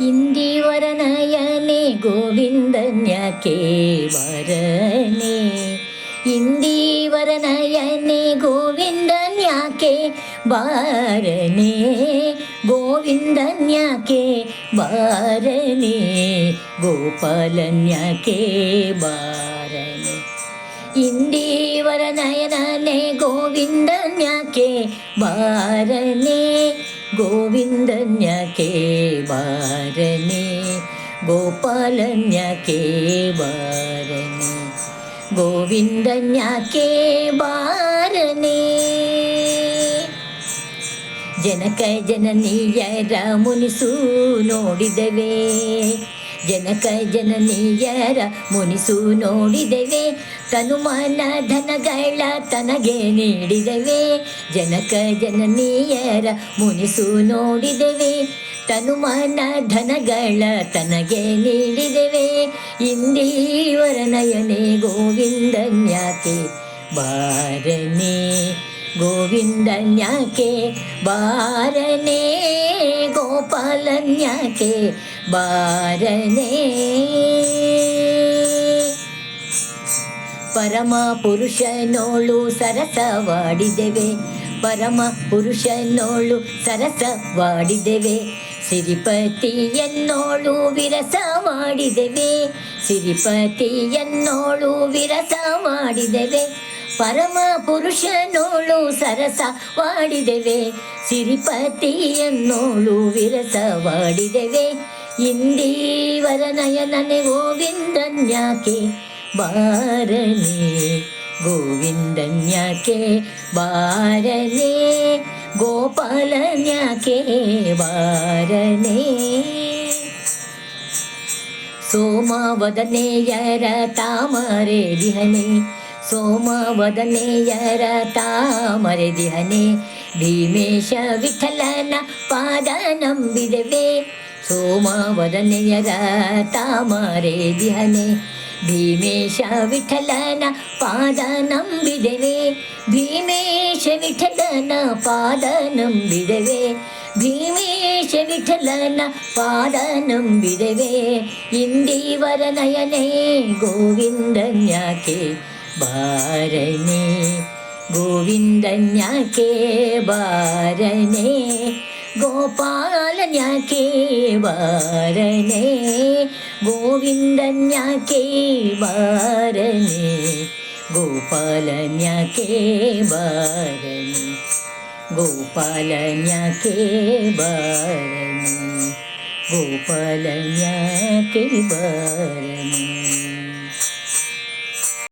ഇന്ദിവരനയനെ ഗോവിന്ദന്യക്കേ വരനെ. ഇന്ദിവരനയനെ ഗോവിന്ദന്യക്കേ വരനെ. ഗോവിന്ദന്യക്കേ വരനെ. ഗോപാലന്യക്കേ വരനെ. ഇന്ദിവരനയനെ ഗോവിന്ദന്യക്കേ വരനെ. ಬಾರನೆ ಗೋವಿಂದನ್ಯಾಕೆ ಬಾರನೆ ಗೋಪಾಲನ್ಯಾಕೆ ಬಾರನೆ ಗೋವಿಂದನ್ಯಾಕೆ ಬಾರನೆ ಜನಕ ಜನನೀಯರ ಮುನಿಸು ನೋಡಿದೆವೆ ಜನಕ ಜನನೀಯರ ಮುನಿಸು ನೋಡಿದೆವೆ ತನುಮಾನ ಧನಗಳ ತನಗೆ ನೀಡಿದೆವೆ. ಜನಕ ಜನನೀಯರ ಮುನಿಸು ನೋಡಿದೆವೆ. ತನುಮಾನ ಧನಗಳ ತನಗೆ ನೀಡಿದೆವೆ. ಇಂದೀವರ ನಯನೆ ಗೋವಿಂದನ್ಯಾಕೆ ಬಾರನೆ. ಗೋವಿಂದನ್ಯಾಕೆ ಬಾರನೆ. ಗೋಪಾಲನ್ಯಾಕೆ ಬಾರನೆ. ಪರಮ ಪುರುಷನೋಳು ಸರಸವಾಡಿದೆವೆ. ಪರಮ ಪುರುಷನೋಳು ಸರಸವಾಡಿದೆವೆ. ಸಿರಿಪತಿಯನ್ನೋಳು ವಿರಸ ಮಾಡಿದೆವೆ ಸಿರಿಪತಿಯನ್ನೋಳು ವಿರಸ ಮಾಡಿದೆವೆ ಪರಮ ಪುರುಷನೋಳು ಸರಸವಾಡಿದೆವೆ. ಸಿರಿಪತಿಯನ್ನೋಳು ವಿರಸವಾಡಿದೆವೆ. ಇಂದೀವರ ನಯನನೆ ಗೋವಿಂದನ್ಯಾಕೆ ബാരനേ ഗോവിന്ദന്യാക്കേ ബാരനേ ഗോപാലന്യാക്കേ ബാരനേ സോമവദനേയര താമരേ ദിഹനേ സോമവദനേയര താമരേ ദിഹനേ ഭീമേശ വിഠലന പാദനമ്പിതവേ സോമവദനേയര താമരേ ദിഹനേ ಭೀಮೇಶ ವಿಠಲನ ಪಾದ ನಂಬಿದೆವೆ ಭೀಮೇಶ ವಿಠಲನ ಪಾದ ನಂಬಿದೆವೆ ಭೀಮೇಶ ವಿಠಲನ ಪಾದ ನಂಬಿದೆವೆ ಇಂದೀವರ ನಯನೆ ಗೋವಿಂದನ್ಯಾಕೆ ಬಾರನೆ ಗೋವಿಂದನ್ಯಾಕೆ ಬಾರನೆ ഗോവിന്ദന്യാക്കേ വാരണേ ഗോവിന്ദന്യാക്കേ വാരണേ ഗോപാലന്യാക്കേ വാരണേ ഗോപാലന്യാക്കേ വാരണേ ഗോപാലന്യാക്കേ വാരണേ.